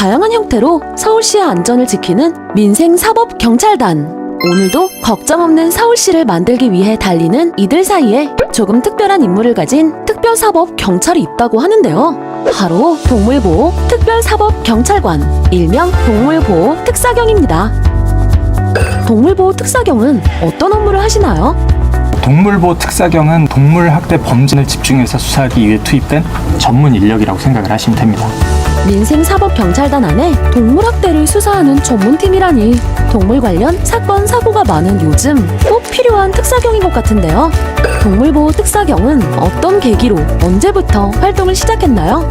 다양한 형태로 서울시의 안전을 지키는 민생사법경찰단. 오늘도 걱정 없는 서울시를 만들기 위해 달리는 이들 사이에 조금 특별한 임무를 가진 특별사법 경찰이 있다고 하는데요. 바로 동물보호 특별사법 경찰관, 일명 동물보호 특사경입니다. 동물보호 특사경은 어떤 업무를 하시나요? 동물보호 특사경은 동물 학대 범죄를 집중해서 수사하기 위해 투입된 전문 인력이라고 생각을 하시면 됩니다. 민생사법경찰단 안에 동물학대를 수사하는 전문팀이라니 동물 관련 사건, 사고가 많은 요즘 꼭 필요한 특사경인 것 같은데요. 동물보호 특사경은 어떤 계기로 언제부터 활동을 시작했나요?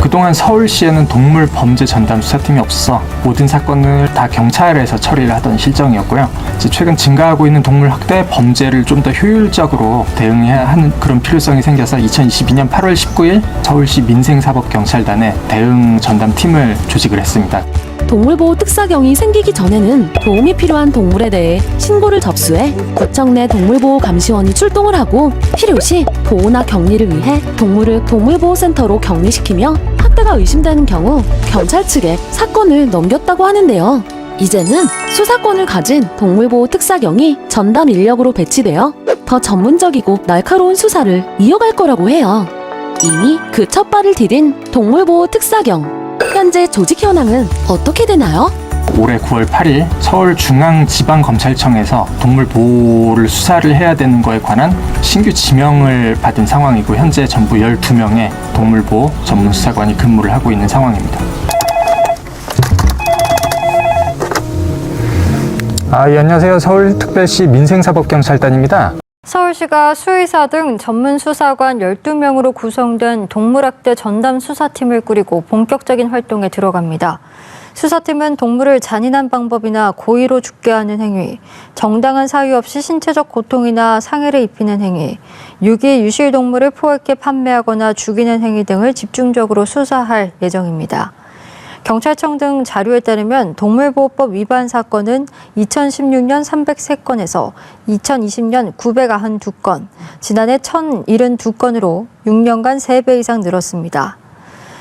그동안 서울시에는 동물 범죄 전담 수사팀이 없어서 모든 사건을 다 경찰에서 처리를 하던 실정이었고요. 최근 증가하고 있는 동물 학대 범죄를 좀 더 효율적으로 대응해야 하는 그런 필요성이 생겨서 2022년 8월 19일 서울시 민생사법경찰단에 대응 전담팀을 조직을 했습니다. 동물보호 특사경이 생기기 전에는 도움이 필요한 동물에 대해 신고를 접수해 구청 내 동물보호 감시원이 출동을 하고 필요 시 보호나 격리를 위해 동물을 동물보호센터로 격리시키며 학대가 의심되는 경우 경찰 측에 사건을 넘겼다고 하는데요. 이제는 수사권을 가진 동물보호 특사경이 전담 인력으로 배치되어 더 전문적이고 날카로운 수사를 이어갈 거라고 해요. 이미 그 첫 발을 디딘 동물보호 특사경. 현재 조직 현황은 어떻게 되나요? 올해 9월 8일 서울중앙지방검찰청에서 동물 보호를 수사를 해야 되는 거에 관한 신규 지명을 받은 상황이고 현재 전부 12명의 동물보호 전문 수사관이 근무를 하고 있는 상황입니다. 아, 예, 안녕하세요. 서울특별시 민생사법경찰단입니다. 서울시가 수의사 등 전문 수사관 12명으로 구성된 동물학대 전담 수사팀을 꾸리고 본격적인 활동에 들어갑니다. 수사팀은 동물을 잔인한 방법이나 고의로 죽게 하는 행위, 정당한 사유 없이 신체적 고통이나 상해를 입히는 행위, 유기 유실 동물을 포획해 판매하거나 죽이는 행위 등을 집중적으로 수사할 예정입니다. 경찰청 등 자료에 따르면 동물보호법 위반 사건은 2016년 303건에서 2020년 992건, 지난해 1072건으로 6년간 3배 이상 늘었습니다.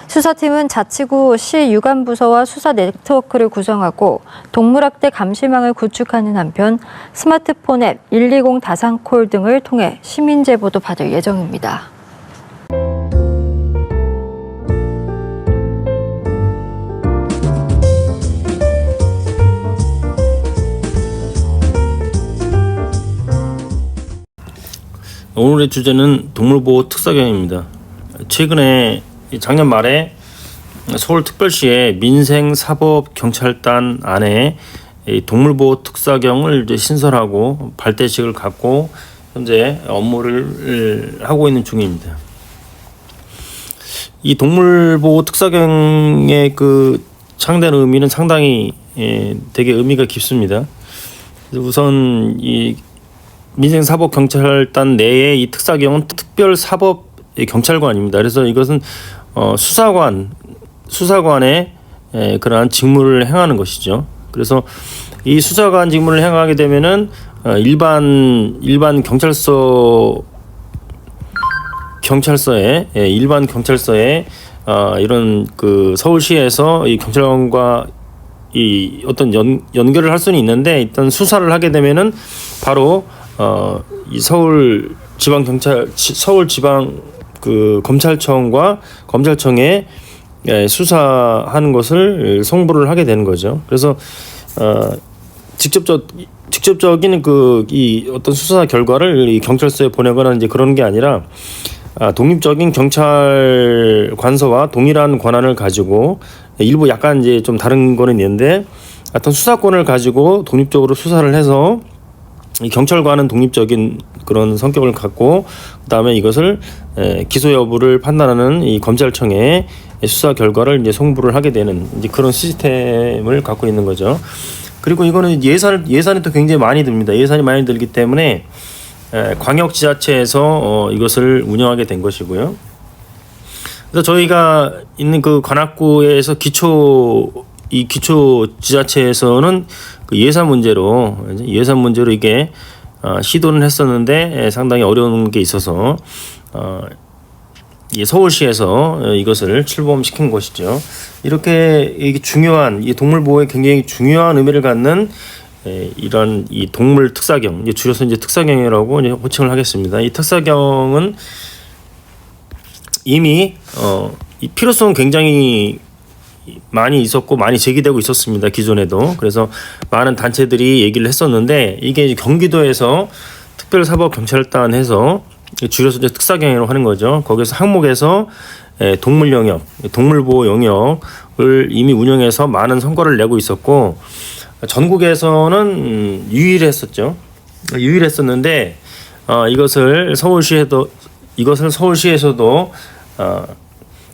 수사팀은 자치구 시 유관부서와 수사 네트워크를 구성하고 동물학대 감시망을 구축하는 한편 스마트폰 앱 120 다산콜 등을 통해 시민 제보도 받을 예정입니다. 오늘의 주제는 동물보호 특사경입니다. 최근에 작년 말에 서울특별시의 민생사법경찰단 안에 이 동물보호 특사경을 신설하고 발대식을 갖고 현재 업무를 하고 있는 중입니다. 이 동물보호 특사경의 그 창단 의미는 상당히 예, 되게 의미가 깊습니다. 우선 이 민생사법경찰단 내에 이 특사경은 특별사법 경찰관입니다. 그래서 이것은 어, 수사관 수사관의 에, 그러한 직무를 행하는 것이죠. 그래서 이 수사관 직무를 행하게 되면은 어, 일반 일반 경찰서 경찰서에 예, 일반 경찰서에 어, 이런 그 서울시에서 이 경찰관과 이 어떤 연, 연결을 할 수는 있는데 일단 수사를 하게 되면은 바로 어, 이 서울 지방 경찰 서울 지방 그 검찰청과 검찰청에 예, 수사하는 것을 송부를 하게 되는 거죠. 그래서 어, 직접적 직접적인 그 이 어떤 수사 결과를 이 경찰서에 보내거나 이제 그런 게 아니라 아, 독립적인 경찰 관서와 동일한 권한을 가지고 일부 약간 이제 좀 다른 거는 있는데 어떤 수사권을 가지고 독립적으로 수사를 해서 이 경찰관은 독립적인 그런 성격을 갖고 그다음에 이것을 에, 기소 여부를 판단하는 이 검찰청에 수사 결과를 이제 송부를 하게 되는 이제 그런 시스템을 갖고 있는 거죠. 그리고 이거는 예산을 예산이 또 굉장히 많이 듭니다. 예산이 많이 들기 때문에 에, 광역 지자체에서 어, 이것을 운영하게 된 것이고요. 그래서 저희가 있는 그 관악구에서 기초 이 기초 지자체에서는 그 예산 문제로 예산 문제로 이게 어, 시도는 했었는데 에, 상당히 어려운 게 있어서 어, 이 서울시에서 어, 이것을 출범시킨 것이죠. 이렇게 이게 중요한 이 동물 보호에 굉장히 중요한 의미를 갖는 에, 이런 이 동물 특사경, 이제 줄여서 이제 특사경이라고 이제 호칭을 하겠습니다. 이 특사경은 이미 어, 이 필요성은 굉장히 많이 있었고 많이 제기되고 있었습니다 기존에도. 그래서 많은 단체들이 얘기를 했었는데 이게 경기도에서 특별사법경찰단 해서 줄여서 이제 특사경이라고 하는 거죠. 거기서 항목에서 에, 동물 영역 동물 보호 영역을 이미 운영해서 많은 성과를 내고 있었고 전국에서는 음, 유일했었죠. 유일했었는데 어, 이것을 서울시에도 이것을 서울시에서도 어,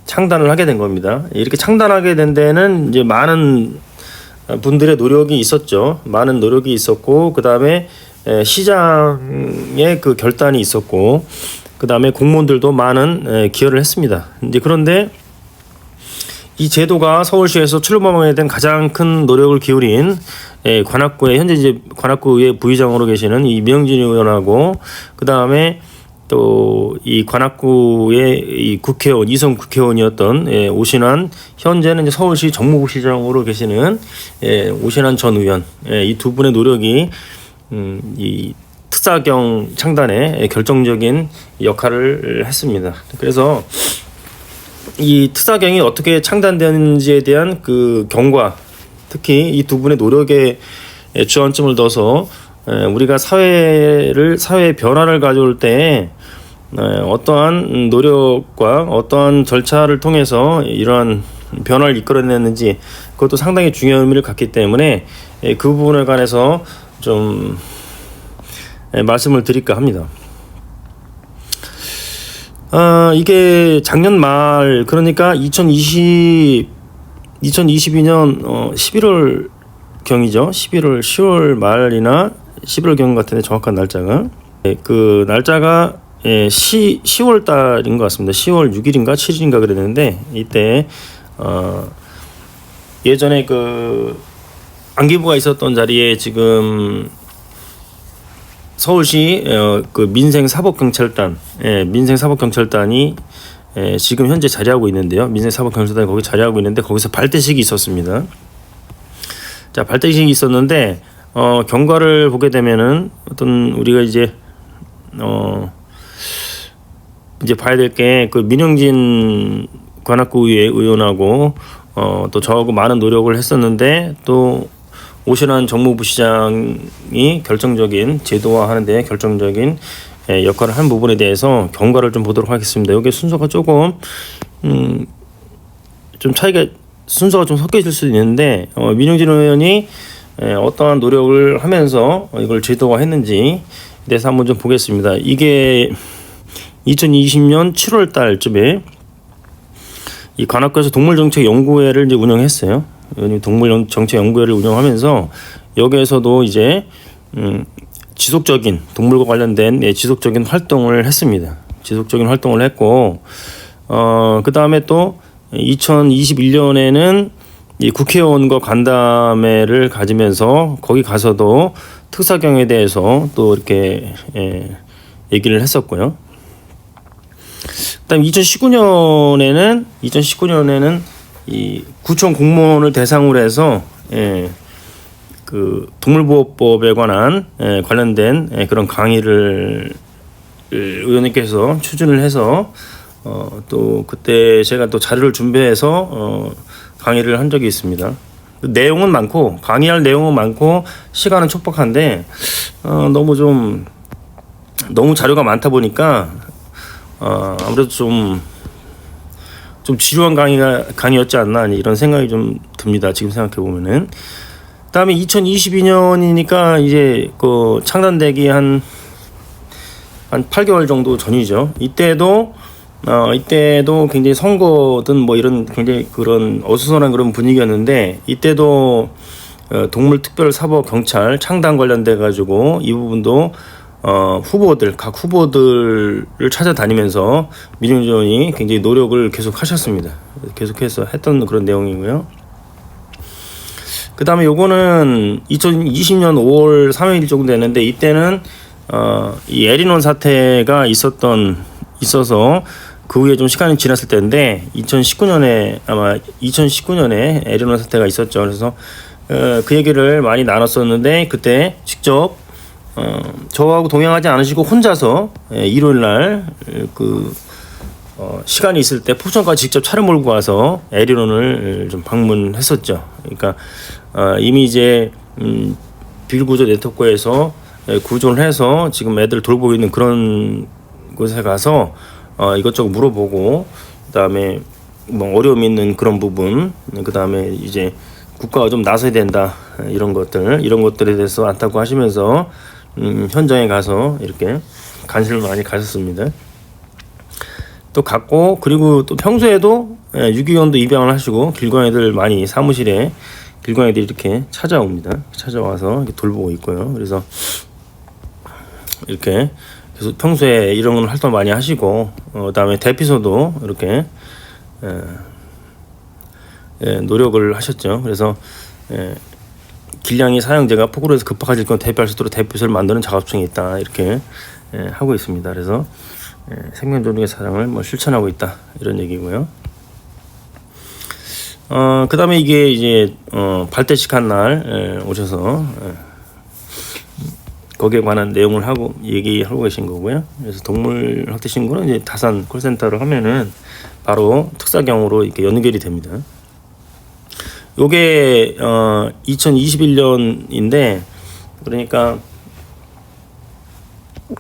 창단을 하게 된 겁니다. 이렇게 창단하게 된 데는 이제 많은 분들의 노력이 있었죠. 많은 노력이 있었고 그 다음에 시장의 그 결단이 있었고 그 다음에 공무원들도 많은 에, 기여를 했습니다. 이제 그런데 이 제도가 서울시에서 출범하게 된 가장 큰 노력을 기울인 에, 관악구의 현재 이제 관악구의 부의장으로 계시는 이 명진 의원하고 그 다음에 또 이 관악구의 이 국회의원 이성 국회의원이었던 예, 오신환 현재는 이제 서울시 정무부시장으로 계시는 예, 오신환 전 의원 예, 이 두 분의 노력이 음, 이 특사경 창단에 결정적인 역할을 했습니다. 그래서 이 특사경이 어떻게 창단되는지에 대한 그 경과 특히 이 두 분의 노력에 주안점을 둬서 에, 우리가 사회를 사회의 변화를 가져올 때 에, 어떠한 노력과 어떠한 절차를 통해서 이러한 변화를 이끌어냈는지 그것도 상당히 중요한 의미를 갖기 때문에 에, 그 부분에 관해서 좀 에, 말씀을 드릴까 합니다. 아, 이게 작년 말 그러니까 2020 2022년 어, 11월 경이죠. 11월 10월 말이나 11월 경 같은데 정확한 날짜가 예, 그 날짜가 예, 시 10월 달인 것 같습니다. 10월 6일인가 7일인가 그랬는데 이때 어, 예전에 그 안기부가 있었던 자리에 지금 서울시 어, 그 민생 사법 경찰단 예, 민생 사법 경찰단이 예, 지금 현재 자리하고 있는데요. 민생 사법 경찰단이 거기 자리하고 있는데 거기서 발대식이 있었습니다. 자 발대식이 있었는데 어, 경과를 보게 되면은 어떤 우리가 이제 어 이제 봐야 될 게 그 민영진 관악구의 의원하고 어, 또 저하고 많은 노력을 했었는데 또 오신환 정무부 시장이 결정적인 제도화하는데 결정적인 예, 역할을 한 부분에 대해서 경과를 좀 보도록 하겠습니다. 여기 순서가 조금 음, 좀 차이가 순서가 좀 섞여질 수도 있는데 어, 민영진 의원이 에, 어떠한 노력을 하면서 이걸 제도화했는지 대해서 한번 좀 보겠습니다. 이게 2020년 7월 달쯤에 이 관악구에서 동물정책연구회를 이제 운영했어요. 이 동물정책연구회를 운영하면서 여기에서도 이제 음, 지속적인 동물과 관련된 예, 지속적인 활동을 했습니다. 지속적인 활동을 했고 어, 그 다음에 또 2021년에는 이 국회의원과 간담회를 가지면서 거기 가서도 특사경에 대해서 또 이렇게 예, 얘기를 했었고요. 그다음 2019년에는 2019년에는 이 구청 공무원을 대상으로 해서 예, 그 동물보호법에 관한 예, 관련된 예, 그런 강의를 의원님께서 추진을 해서 어, 또 그때 제가 또 자료를 준비해서 어, 강의를 한 적이 있습니다. 내용은 많고 강의할 내용은 많고 시간은 촉박한데 어, 너무 좀 너무 자료가 많다 보니까 어, 아무래도 좀좀 지루한 강의가 강의였지 않나 이런 생각이 좀 듭니다. 지금 생각해 보면은 그다음에 2022년이니까 이제 그 창단되기 한한 8개월 정도 전이죠. 이때도 어 이때도 굉장히 선거든 뭐 이런 굉장히 그런 어수선한 그런 분위기였는데 이때도 어, 동물특별사법 경찰 창단 관련돼 가지고 이 부분도 어 후보들 각 후보들을 찾아다니면서 민영진 의원이 굉장히 노력을 계속 하셨습니다. 계속해서 했던 그런 내용이고요. 그 다음에 요거는 2020년 5월 3일 정도 되는데 이때는 어, 이 에리논 사태가 있었던 있어서 그 후에 좀 시간이 지났을 때인데 2019년에 아마 2019년에 에리너 사태가 있었죠. 그래서 어, 그 얘기를 많이 나눴었는데 그때 직접 어, 저하고 동행하지 않으시고 혼자서 예, 일요일 날그 어, 시간이 있을 때 포천까지 직접 차를 몰고 와서 에리론을 좀 방문했었죠. 그러니까 어, 이미 이제 음, 비구조 네트워크에서 예, 구조를 해서 지금 애들 돌보고 있는 그런 곳에 가서 어, 이것저것 물어보고 그다음에 뭐 어려움 있는 그런 부분 그다음에 이제 국가가 좀 나서야 된다 이런 것들 이런 것들에 대해서 안타고 하시면서 음, 현장에 가서 이렇게 관심을 많이 가졌습니다. 또 갔고 그리고 또 평소에도 예, 유기견도 입양을 하시고 애들 많이 사무실에 애들이 이렇게 찾아옵니다. 찾아와서 이렇게 돌보고 있고요. 그래서 이렇게 계속 평소에 이런 활동 많이 하시고 어, 그다음에 대피소도 이렇게 예, 예, 노력을 하셨죠. 그래서 예, 길냥이 사형제가 폭우로 해서 급박해질 건 대피할 수 있도록 대피소를 만드는 작업중에 있다 이렇게 예, 하고 있습니다. 그래서 예, 생명존중의 사랑을 뭐 실천하고 있다 이런 얘기고요. 어 그 다음에 이게 이제 어 발대식한 날 예, 오셔서 예, 거기에 관한 내용을 하고 얘기하고 계신 거고요. 그래서 동물 학대 신고는 이제 다산 콜센터로 하면은 바로 특사경으로 이렇게 연결이 됩니다. 요게 어 2021년인데 그러니까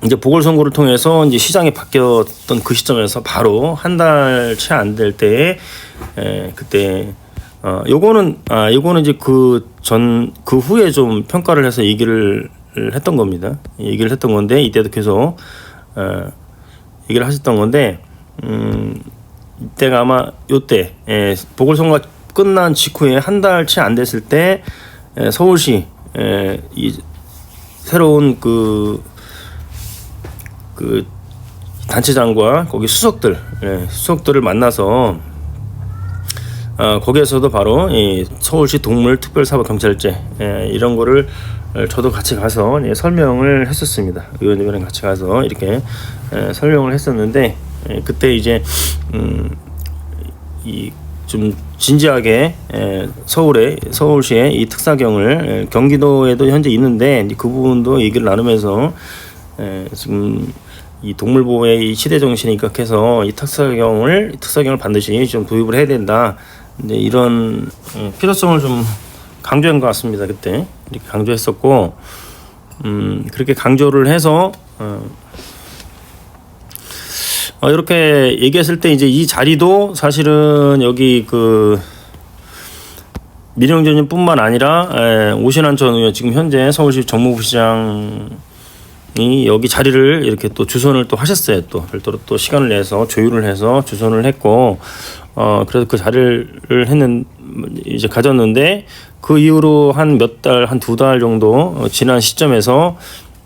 이제 보궐선거를 통해서 이제 시장이 바뀌었던 그 시점에서 바로 한 달 채 안 될 때에 에, 그때 어 요거는 아 요거는 이제 그 전그 후에 좀 평가를 해서 얘기를 했던 겁니다. 얘기를 했던 건데 이때도 계속 어 얘기를 하셨던 건데 음 이때가 아마 요때 에, 보궐선거가 끝난 직후에 한달채안 됐을 때 에, 서울시 에, 이 새로운 그 그 단체장과 거기 수석들 예, 수석들을 만나서 아, 거기에서도 바로 이 서울시 동물특별사법경찰제 예, 이런 거를 저도 같이 가서 예, 설명을 했었습니다. 의원님이랑 같이 가서 이렇게 예, 설명을 했었는데 예, 그때 이제 음, 이좀 진지하게 에, 서울에 서울시에 이 특사경을 에, 경기도에도 현재 있는데 그 부분도 얘기를 나누면서 에, 지금 이 동물 보호의 이 시대 정신에 입각해서 이 특사경을 특사경을 반드시 좀 도입을 해야 된다. 이런 어, 필요성을 좀 강조한 것 같습니다. 그때 이렇게 강조했었고 음, 그렇게 강조를 해서 어, 어, 이렇게 얘기했을 때 이제 이 자리도 사실은 여기 그 민영전님뿐만 아니라 에, 오신환 전 의원 지금 현재 서울시 정무부시장이 여기 자리를 이렇게 또 주선을 또 하셨어요. 또 별도로 또 시간을 내서 조율을 해서 주선을 했고 어 그래서 그 자리를 했는 이제 가졌는데 그 이후로 한 몇 달 한 두 달 정도 어, 지난 시점에서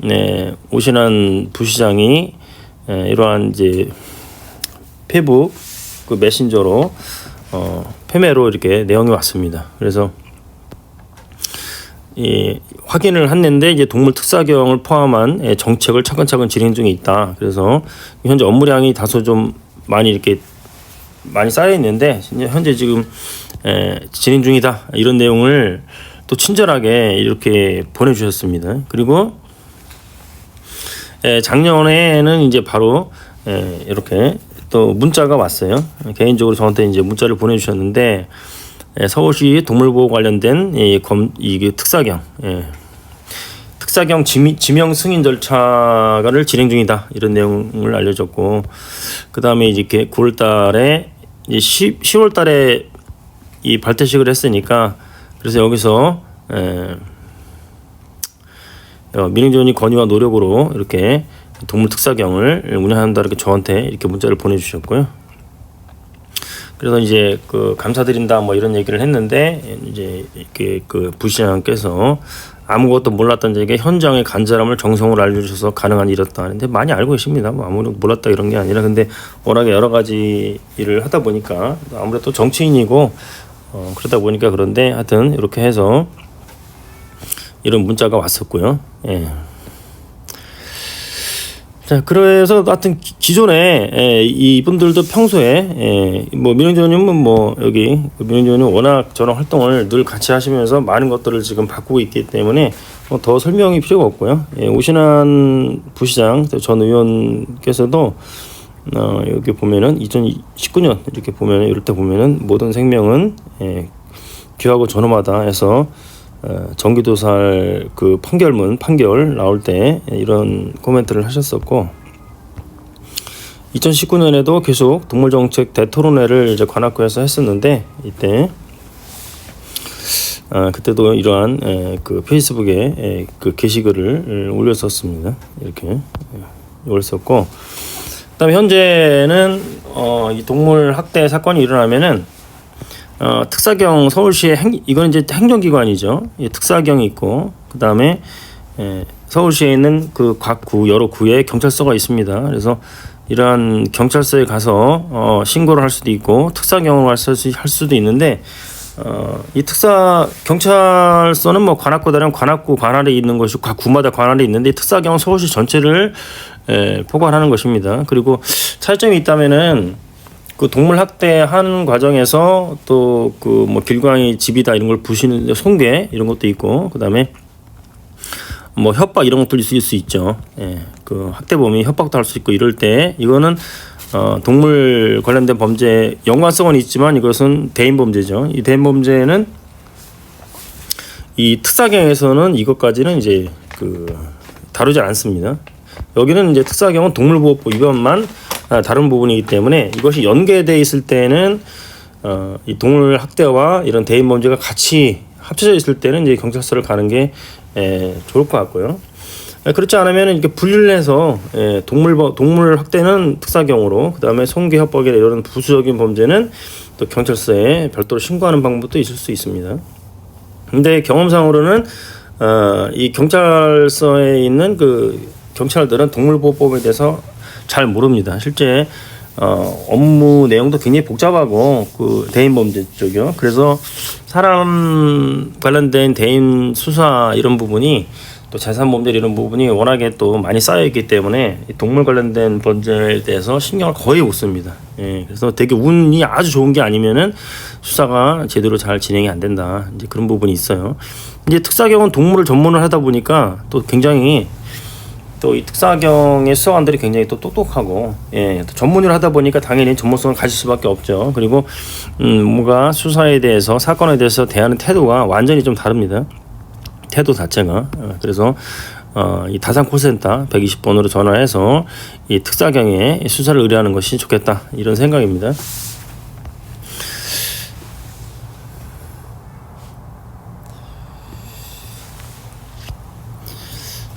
네, 오신환 부시장이 에, 이러한 이제 페북 그 메신저로 어, 페메로 이렇게 내용이 왔습니다. 그래서 이 확인을 했는데 이제 동물 특사경을 포함한 예, 정책을 차근차근 진행 중에 있다. 그래서 현재 업무량이 다소 좀 많이 이렇게 많이 쌓여 있는데 현재 지금 에, 진행 중이다 이런 내용을 또 친절하게 이렇게 보내주셨습니다. 그리고 에, 작년에는 이제 바로 에, 이렇게 또 문자가 왔어요. 개인적으로 저한테 이제 문자를 보내주셨는데 에, 서울시 동물보호 관련된 이 특사경 예. 특사경 지명 승인 절차를 진행 중이다 이런 내용을 알려줬고 그 다음에 이제 이렇게 9월달에 이제 10, 10월 달에 이 발대식을 했으니까 그래서 여기서 에, 어, 민행전이 건의와 노력으로 이렇게 동물 특사경을 운영한다 이렇게 저한테 이렇게 문자를 보내주셨고요. 그래서 이제 그 감사드린다 뭐 이런 얘기를 했는데 이제 이렇게 그 부시장께서 아무것도 몰랐던 저에게 현장의 간절함을 정성으로 알려주셔서 가능한 일이었다 하는데 많이 알고 계십니다. 뭐 아무도 몰랐다 이런 게 아니라 근데 워낙에 여러 가지 일을 하다 보니까 아무래도 정치인이고 어 그러다 보니까 그런데 하여튼 이렇게 해서 이런 문자가 왔었고요. 예. 자, 그래서 하여튼 기- 기존에 에, 이분들도 평소에 에, 뭐 민영조님은 뭐 여기 민영조님 워낙 저런 활동을 늘 같이 하시면서 많은 것들을 지금 바꾸고 있기 때문에 뭐 더 설명이 필요가 없고요. 예, 오신환 부시장 전 의원께서도 어, 여기 보면은 2019년 이렇게 보면은 이럴 때 보면은 모든 생명은 예, 귀하고 존엄하다 해서 어, 정기도살 그 판결문 판결 나올 때 이런 코멘트를 하셨었고 2019년에도 계속 동물정책 대토론회를 이제 관악구에서 했었는데 이때 아, 그때도 이러한 에, 그 페이스북에 에, 그 게시글을 올렸었습니다. 이렇게 예, 올렸었고 그다음에 현재는 어, 이 동물 학대 사건이 일어나면은 어, 특사경 서울시의 행, 이건 이제 행정기관이죠. 이 특사경이 있고 그 다음에 서울시에 있는 그 각 구 여러 구에 경찰서가 있습니다. 그래서 이러한 경찰서에 가서 어, 신고를 할 수도 있고 특사경을 할, 수, 할 수도 있는데 어, 이 특사 경찰서는 뭐 관악구다면 관악구 관할에 있는 것이 각 구마다 관할에 있는데 이 특사경은 서울시 전체를 에, 포괄하는 것입니다. 그리고 차이점이 있다면은 그 동물 학대하는 과정에서 또 그 뭐 길광이 집이다 이런 걸 부시는 손괴 이런 것도 있고 그다음에 뭐 협박 이런 것도 있을 수 있죠. 예. 그 학대범이 협박도 할 수 있고 이럴 때 이거는 어 동물 관련된 범죄 연관성은 있지만 이것은 대인 범죄죠. 이 대인 범죄는 이 특사경에서는 이것까지는 이제 그 다루지 않습니다. 여기는 이제 특사경은 동물보호법 위반만 아, 다른 부분이기 때문에 이것이 연계돼 있을 때는 어, 이 동물 학대와 이런 대인 범죄가 같이 합쳐져 있을 때는 이제 경찰서를 가는 게 에, 좋을 것 같고요. 에, 그렇지 않으면 이렇게 분리를 해서 에, 동물 버- 동물 학대는 특사경으로 그다음에 성기 협박이나 이런 부수적인 범죄는 또 경찰서에 별도로 신고하는 방법도 있을 수 있습니다. 근데 경험상으로는 어, 이 경찰서에 있는 그 경찰들은 동물보호법에 대해서 잘 모릅니다. 실제 어, 업무 내용도 굉장히 복잡하고 그 대인 범죄 쪽이요. 그래서 사람 관련된 대인 수사 이런 부분이 또 재산 범죄 이런 부분이 워낙에 또 많이 쌓여 있기 때문에 이 동물 관련된 범죄에 대해서 신경을 거의 못 씁니다. 예, 그래서 되게 운이 아주 좋은 게 아니면은 수사가 제대로 잘 진행이 안 된다. 이제 그런 부분이 있어요. 이제 특사경은 동물을 전문을 하다 보니까 또 굉장히 또 이 특사경의 수사관들이 굉장히 또 똑똑하고 예, 또 전문을 하다 보니까 당연히 전문성을 가질 수밖에 없죠. 그리고 음, 뭔가 수사에 대해서 사건에 대해서 대하는 태도가 완전히 좀 다릅니다. 태도 자체가 어, 그래서 어, 이 다산 콜센터 120번으로 전화해서 이 특사경에 수사를 의뢰하는 것이 좋겠다 이런 생각입니다.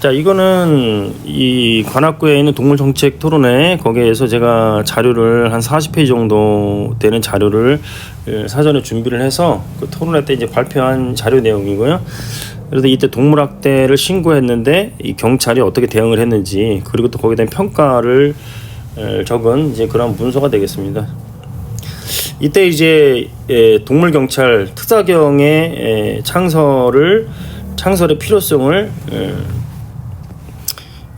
자 이거는 이 관악구에 있는 동물 정책 토론회 거기에서 제가 자료를 한 40페이지 정도 되는 자료를 예, 사전에 준비를 해서 그 토론회 때 이제 발표한 자료 내용이고요. 그래서 이때 동물학대를 신고했는데 이 경찰이 어떻게 대응을 했는지 그리고 또 거기에 대한 평가를 에, 적은 이제 그런 문서가 되겠습니다. 이때 이제 에, 동물 경찰 특사경의 에, 창설을 창설의 필요성을 에,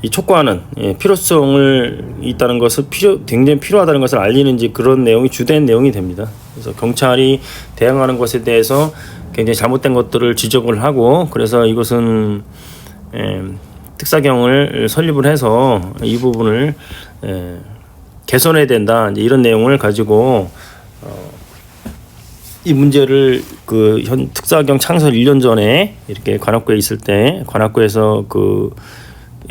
이 촉구하는 예, 필요성을 있다는 것을 필요 굉장히 필요하다는 것을 알리는 이제 그런 내용이 주된 내용이 됩니다. 그래서 경찰이 대응하는 것에 대해서 굉장히 잘못된 것들을 지적을 하고 그래서 이것은 예, 특사경을 설립을 해서 이 부분을 예, 개선해야 된다 이런 내용을 가지고 어, 이 문제를 그 현 특사경 창설 1년 전에 이렇게 관악구에 있을 때 관악구에서 그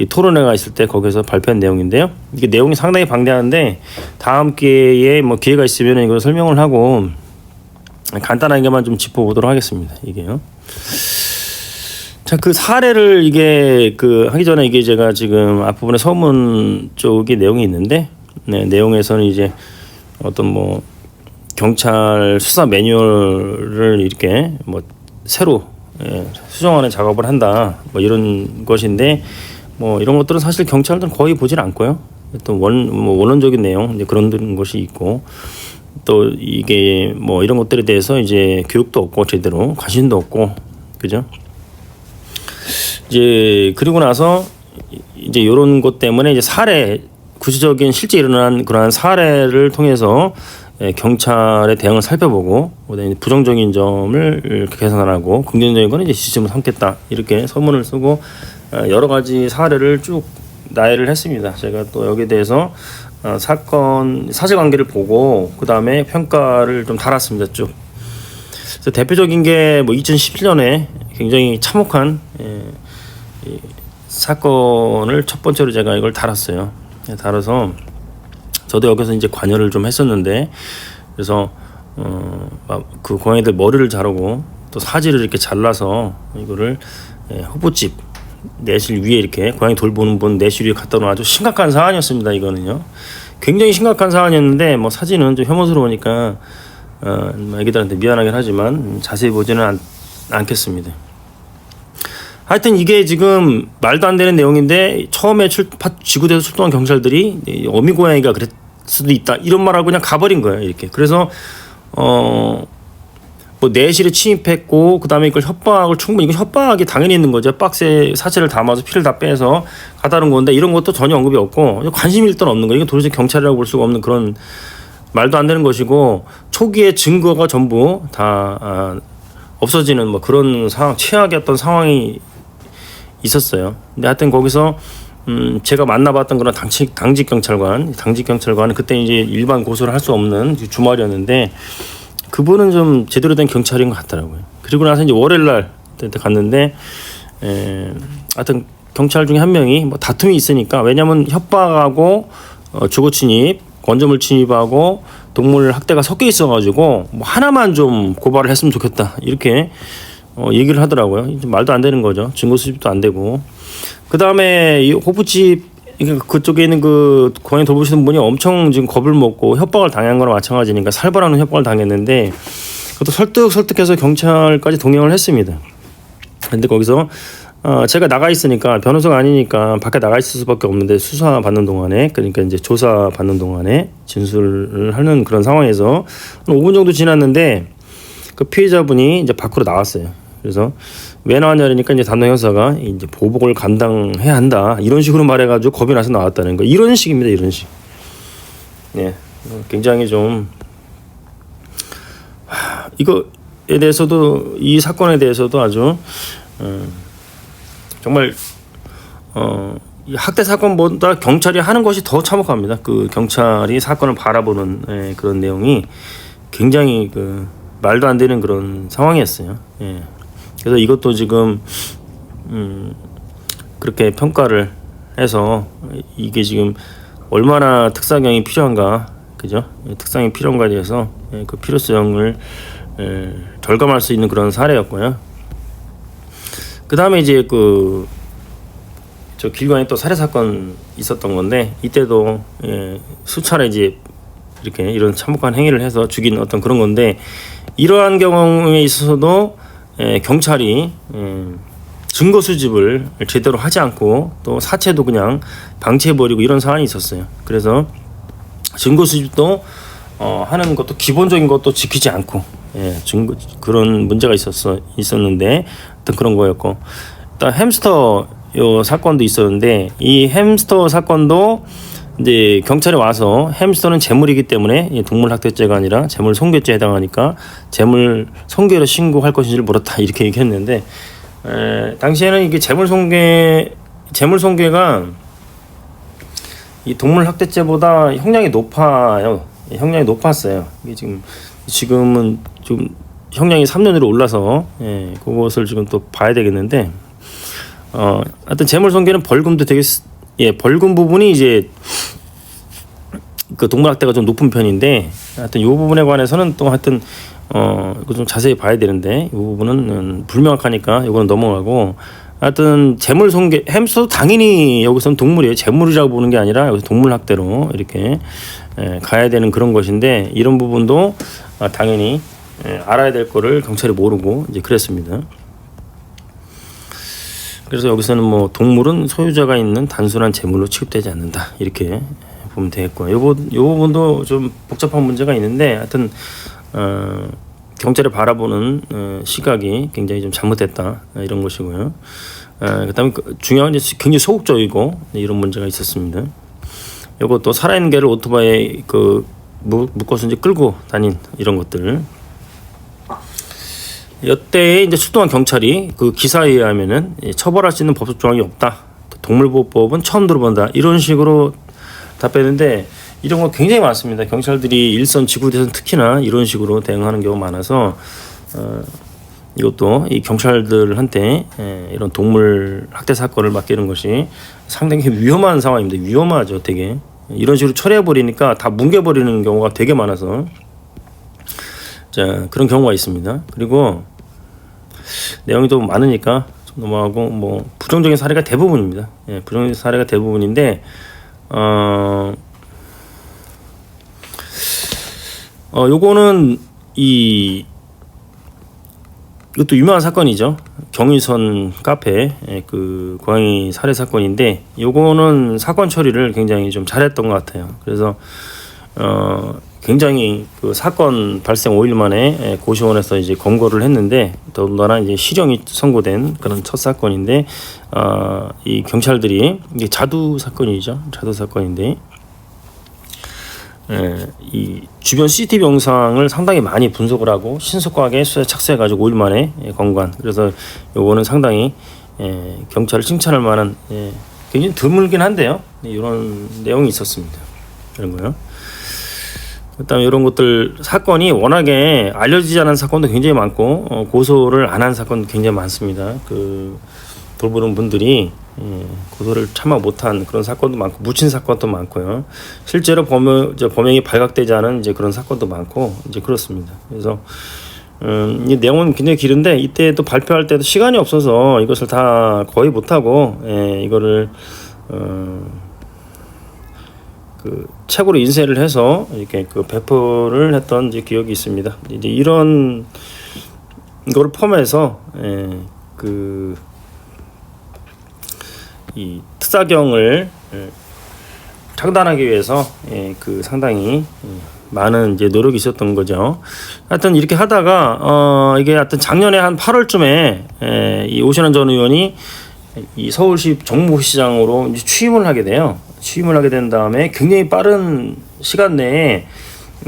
이 토론회가 있을 때 거기서 발표한 내용인데요. 이게 내용이 상당히 방대한데 다음 기회에 뭐 기회가 있으면 이걸 설명을 하고 간단하게만 좀 짚어보도록 하겠습니다. 이게요. 자, 그 사례를 이게 그 하기 전에 이게 제가 지금 앞부분에 서문 쪽에 내용이 있는데 네, 내용에서는 이제 어떤 뭐 경찰 수사 매뉴얼을 이렇게 뭐 새로 예, 수정하는 작업을 한다 뭐 이런 것인데 뭐 이런 것들은 사실 경찰들은 거의 보질 않고요. 또 원, 뭐 원론적인 내용 이제 그런 것이 있고 또 이게 뭐 이런 것들에 대해서 이제 교육도 없고 제대로 관심도 없고 그죠? 이제 그리고 나서 이제 이런 것 때문에 이제 사례 구체적인 실제 일어난 그러한 사례를 통해서 예, 경찰의 대응을 살펴보고 부정적인 점을 개선하고 긍정적인 거는 이제 지침을 삼겠다 이렇게 서문을 쓰고 어, 여러 가지 사례를 쭉 나열을 했습니다. 제가 또 여기에 대해서 어, 사건 사실관계를 보고 그 다음에 평가를 좀 달았습니다. 쭉. 대표적인 게 뭐 2017년에 굉장히 참혹한 예, 이 사건을 첫 번째로 제가 이걸 달았어요. 예, 달아서 저도 여기서 이제 관여를 좀 했었는데 그래서 어 그 고양이들 머리를 자르고 또 사지를 이렇게 잘라서 이거를 예, 후보집 내실 위에 이렇게 고양이 돌보는 분 내실 위에 갖다 놓은 아주 심각한 사안이었습니다. 이거는요. 굉장히 심각한 사안이었는데 뭐 사진은 좀 혐오스러우니까 어, 뭐 애기들한테 미안하긴 하지만 자세히 보지는 않, 않겠습니다. 하여튼 이게 지금 말도 안 되는 내용인데 처음에 출, 파- 지구대에서 출동한 경찰들이 이 어미 고양이가 그랬 수도 있다 이런 말하고 그냥 가버린 거예요 이렇게 그래서 어 뭐 내실에 침입했고 그다음에 이걸 협박을 충분히 이거 협박이 당연히 있는 거죠 박스에 사체를 담아서 피를 다 빼서 가다는 건데 이런 것도 전혀 언급이 없고 관심이 일단 없는 거예요 이건 도대체 경찰이라고 볼 수가 없는 그런 말도 안 되는 것이고 초기에 증거가 전부 다 아, 없어지는 뭐 그런 상황 최악의 어떤 상황이 있었어요. 근데 하여튼 거기서 음 제가 만나봤던 그런 당직 당직 경찰관 당직 경찰관은 그때 이제 일반 고소를 할 수 없는 주말이었는데 그분은 좀 제대로 된 경찰인 것 같더라고요. 그리고 나서 이제 월요일 날 갔는데 에 하여튼 경찰 중에 한 명이 뭐 다툼이 있으니까 왜냐면 협박하고 어, 주거 침입, 건조물 침입하고 동물 학대가 섞여 있어가지고 뭐 하나만 좀 고발을 했으면 좋겠다 이렇게 어, 얘기를 하더라고요. 말도 안 되는 거죠. 증거 수집도 안 되고. 그 다음에 이 호프집 그러니까 그쪽에 있는 그 고양이 돌보시는 분이 엄청 지금 겁을 먹고 협박을 당한 거랑 마찬가지니까 살벌하는 협박을 당했는데 그것도 설득 설득해서 경찰까지 동행을 했습니다. 근데 거기서 어 제가 나가 있으니까 변호사가 아니니까 밖에 나가 있을 수밖에 없는데 수사 받는 동안에 그러니까 이제 조사 받는 동안에 진술을 하는 그런 상황에서 한 5분 정도 지났는데 그 피해자분이 이제 밖으로 나왔어요. 그래서 왜 나왔냐니까 이제 담당 형사가 이제 보복을 감당해야 한다 이런 식으로 말해가지고 겁이 나서 나왔다는 거 이런 식입니다 이런 식. 네, 어, 굉장히 좀 하, 이거에 대해서도 이 사건에 대해서도 아주 어, 정말 어, 이 학대 사건보다 경찰이 하는 것이 더 참혹합니다. 그 경찰이 사건을 바라보는 예, 그런 내용이 굉장히 그 말도 안 되는 그런 상황이었어요. 예. 그래서 이것도 지금 음, 그렇게 평가를 해서 이게 지금 얼마나 특사경이 필요한가, 그죠? 예, 특사경이 필요한가에 대해서 예, 그 필요성을 예, 절감할 수 있는 그런 사례였고요. 그 다음에 이제 그 저 길관에 또 살해 사건 있었던 건데 이때도 예, 수차례 이제 이렇게 이런 참혹한 행위를 해서 죽인 어떤 그런 건데 이러한 경우에 있어서도 예, 경찰이 예, 증거 수집을 제대로 하지 않고 또 사체도 그냥 방치해 버리고 이런 상황이 있었어요. 그래서 증거 수집도 어, 하는 것도 기본적인 것도 지키지 않고 예, 증거 그런 문제가 있었어 있었는데 어떤 그런 거였고 또 햄스터 요 사건도 있었는데 이 햄스터 사건도 이제 경찰에 와서 햄스터는 재물이기 때문에 이 동물 학대죄가 아니라 재물 손괴죄에 해당하니까 재물 손괴로 신고할 것인지를 물었다 이렇게 얘기했는데 에, 당시에는 이게 재물 손괴 재물 손괴가 이 동물 학대죄보다 형량이 높아요. 예, 형량이 높았어요. 이게 지금 지금은 좀 형량이 3년으로 올라서 예, 그것을 지금 또 봐야 되겠는데 어, 하여튼 재물 손괴는 벌금도 되게 쓰- 예, 벌금 부분이 이제 그 동물 학대가 좀 높은 편인데 하여튼 이 부분에 관해서는 또 하여튼 어, 이거 좀 자세히 봐야 되는데 이 부분은 음, 불명확하니까 이거는 넘어가고 하여튼 재물 손괴 햄스터도 당연히 여기서는 동물이에요. 재물이라고 보는 게 아니라 여기서 동물 학대로 이렇게 예, 가야 되는 그런 것인데 이런 부분도 아, 당연히 예, 알아야 될 거를 경찰이 모르고 이제 그랬습니다. 그래서 여기서는 뭐 동물은 소유자가 있는 단순한 재물로 취급되지 않는다 이렇게 보면 되겠고 요, 부- 요 부분도 좀 복잡한 문제가 있는데 하여튼 어, 경찰을 바라보는 어, 시각이 굉장히 좀 잘못됐다 어, 이런 것이고요. 어, 그다음에 그 중요한 게 굉장히 소극적이고 이런 문제가 있었습니다. 이것도 살아있는 개를 오토바이에 그 무- 묶어서 이제 끌고 다닌 이런 것들. 여태에 이제 출동한 경찰이 그 기사에 의하면은 예, 처벌할 수 있는 법적 조항이 없다. 동물보호법은 처음 들어본다. 이런 식으로 답했는데 이런 거 굉장히 많습니다. 경찰들이 일선 지구대에서 특히나 이런 식으로 대응하는 경우가 많아서 어, 이것도 이 경찰들한테 예, 이런 동물 학대 사건을 맡기는 것이 상당히 위험한 상황입니다. 위험하죠, 되게 이런 식으로 처리해 버리니까 다 뭉개 버리는 경우가 되게 많아서 자 그런 경우가 있습니다. 그리고 내용이 또 많으니까 좀 넘어가고 뭐 부정적인 사례가 대부분입니다. 예, 부정적인 사례가 대부분인데 어. 어, 요거는 이 이것도 유명한 사건이죠. 경의선 카페 예, 그 고양이 살해 사건인데 요거는 사건 처리를 굉장히 좀 잘했던 것 같아요. 그래서 어 굉장히 그 사건 발생 5일 만에 예, 고시원에서 이제 검거를 했는데 더군다나 이제 실형이 선고된 그런 첫 사건인데 어 이 경찰들이 이게 자두 사건이죠. 자두 사건인데 예, 이 주변 CCTV 영상을 상당히 많이 분석을 하고 신속하게 수사에 착수해가지고 5일 만에 예, 건관. 그래서 요거는 상당히 예, 경찰을 칭찬할 만한 예, 굉장히 드물긴 한데요. 네, 이런 내용이 있었습니다. 이런 거요. 그다음에 이런 것들 사건이 워낙에 알려지지 않은 사건도 굉장히 많고 어, 고소를 안 한 사건도 굉장히 많습니다. 그 돌보는 분들이 예, 고소를 참아 못한 그런 사건도 많고 묻힌 사건도 많고요. 실제로 범행 이제 범행이 발각되지 않은 이제 그런 사건도 많고 이제 그렇습니다. 그래서 음, 이 내용은 굉장히 길은데 이때 또 발표할 때도 시간이 없어서 이것을 다 거의 못하고 예, 이거를 어, 그 책으로 인쇄를 해서 이렇게 그 배포를 했던 이제 기억이 있습니다. 이제 이런 거를 포함해서 예, 그이 특사경을 예, 창단하기 위해서 예, 그 상당히 예, 많은 이제 노력이 있었던 거죠. 하여튼 이렇게 하다가 어 이게 하여튼 작년에 한 8월쯤에 예, 이 오신환 전 의원이 이 서울시 정무시장으로 취임을 하게 돼요. 취임을 하게 된 다음에 굉장히 빠른 시간 내에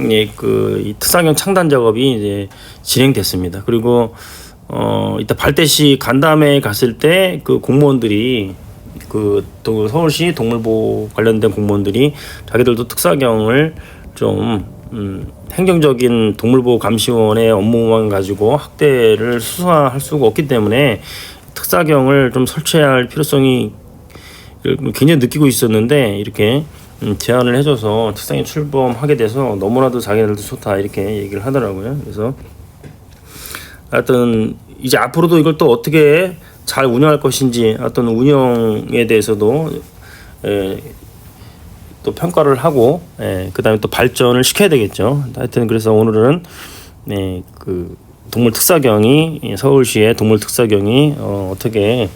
예, 그이 특사경 창단 작업이 이제 진행됐습니다. 그리고 어 이따 발대시 간담회 갔을 때 그 공무원들이 그 또 서울시 동물보호 관련된 공무원들이 자기들도 특사경을 좀 음, 행정적인 동물보호 감시원의 업무만 가지고 학대를 수사할 수가 없기 때문에 특사경을 좀 설치해야 할 필요성이 굉장히 느끼고 있었는데 이렇게 음, 제안을 해줘서 특상에 출범하게 돼서 너무나도 자기들도 좋다 이렇게 얘기를 하더라고요. 그래서 하여튼 이제 앞으로도 이걸 또 어떻게 잘 운영할 것인지 어떤 운영에 대해서도 에, 또 평가를 하고 예, 그다음에 또 발전을 시켜야 되겠죠. 하여튼 그래서 오늘은 네, 그 동물 특사경이 예, 서울시의 동물 특사경이 어, 어떻게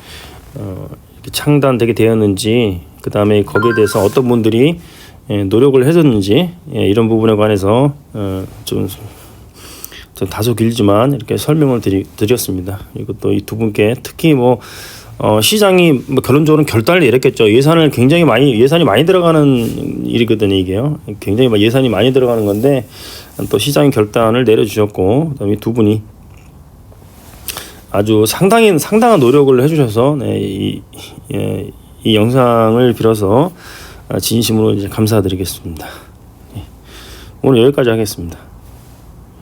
어, 창단되게 되었는지 그 다음에 거기에 대해서 어떤 분들이 예, 노력을 해줬는지 예, 이런 부분에 관해서 어, 좀, 좀 다소 길지만 이렇게 설명을 드리, 드렸습니다. 이것도 이두 분께 특히 뭐 어, 시장이 뭐 결론적으로 결단을 내렸겠죠. 예산을 굉장히 많이 예산이 많이 들어가는 일이거든요, 이게요. 굉장히 막 예산이 많이 들어가는 건데 또 시장이 결단을 내려주셨고 그다음에 두 분이 아주 상당히 상당한 노력을 해주셔서 네, 이, 예, 이 영상을 빌어서 진심으로 이제 감사드리겠습니다. 예. 오늘 여기까지 하겠습니다.